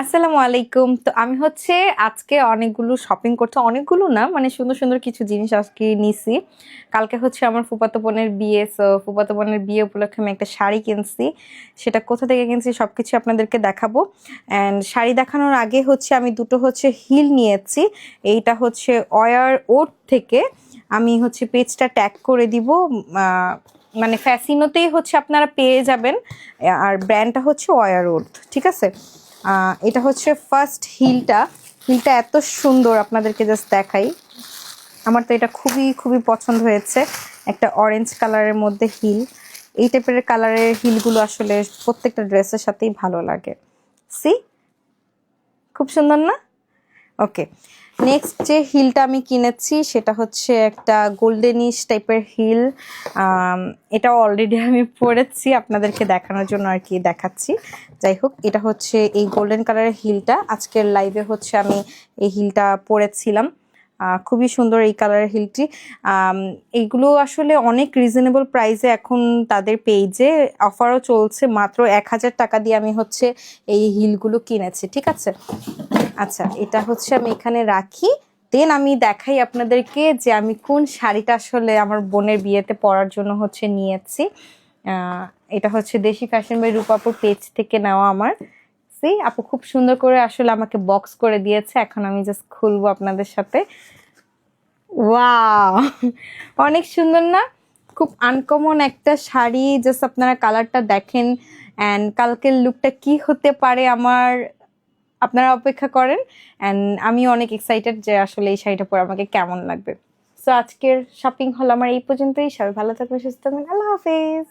আসসালামু আলাইকুম। তো আমি হচ্ছে আজকে অনেকগুলো শপিং করতে, অনেকগুলো না মানে সুন্দর সুন্দর কিছু জিনিস আজকে নিছি। কালকে হচ্ছে আমার ফুপাতো বোনের বিয়ে সো ফুপাতো বোনের বিয়ে উপলক্ষে আমি একটা শাড়ি কিনছি। সেটা কোথা থেকে কিনছি সব কিছু আপনাদেরকে দেখাবো। অ্যান্ড শাড়ি দেখানোর আগে হচ্ছে আমি দুটো হচ্ছে হিল নিয়েছি। এইটা হচ্ছে অয়ার ওট থেকে আমি হচ্ছে পেজটা ট্যাগ করে দিব। মানে ফ্যাসিনোতেই হচ্ছে আপনারা পেয়ে যাবেন। আর ব্র্যান্ডটা হচ্ছে ওয়ার ওট, ঠিক আছে? এটা হচ্ছে ফার্স্ট হিলটা হিলটা এত সুন্দর আপনাদেরকে জাস্ট দেখাই। আমার তো এটা খুবই খুবই পছন্দ হয়েছে। একটা অরেঞ্জ কালারের মধ্যে হিল এই টাইপের কালারের হিলগুলো আসলে প্রত্যেকটা ড্রেসের সাথেই ভালো লাগে। সি খুব সুন্দর না? ওকে নেক্সট যে হিলটা আমি কিনেছি, সেটা হচ্ছে একটা গোল্ডেনিশ টাইপের হিল। এটা অলরেডি আমি পরেছি, আপনাদেরকে দেখানোর জন্য আর কি দেখাচ্ছি। যাই হোক, এটা হচ্ছে এই গোল্ডেন কালারের হিলটা। আজকের লাইভে হচ্ছে আমি এই হিলটা পরেছিলাম। খুবই সুন্দর এই কালারের হিলটি। এইগুলো আসলে অনেক রিজনেবল প্রাইসে এখন তাদের পেজে অফারও চলছে। মাত্র এক হাজার টাকা দিয়ে আমি হচ্ছে এই হিলগুলো কিনেছি, ঠিক আছে? আচ্ছা এটা হচ্ছে আমি এখানে রাখি। দেন আমি দেখাই আপনাদেরকে যে আমি কোন শাড়িটা আসলে আমার বোনের বিয়েতে পরার জন্য হচ্ছে নিয়েছি। এটা হচ্ছে দেশি ফ্যাশন বাই রূপাপুর পেজ থেকে নেওয়া আমার। সি আপু খুব সুন্দর করে আসলে আমাকে বক্স করে দিয়েছে। এখন আমি জাস্ট খুলবো আপনাদের সাথে। ওয়াও অনেক সুন্দর না? খুব আনকমন একটা শাড়ি। জাস্ট আপনারা কালারটা দেখেন। অ্যান্ড কালকের লুকটা কি হতে পারে আমার আপনারা অপেক্ষা করেন অ্যান্ড আমি অনেক এক্সাইটেড যে আসলে এই শাড়িটা পরে আমাকে কেমন লাগবে। সো আজকের শপিং হল আমার এই পর্যন্তই। সবাই ভালো থাকবেন, সুস্থ থাকবেন। আল্লাহ হাফেজ।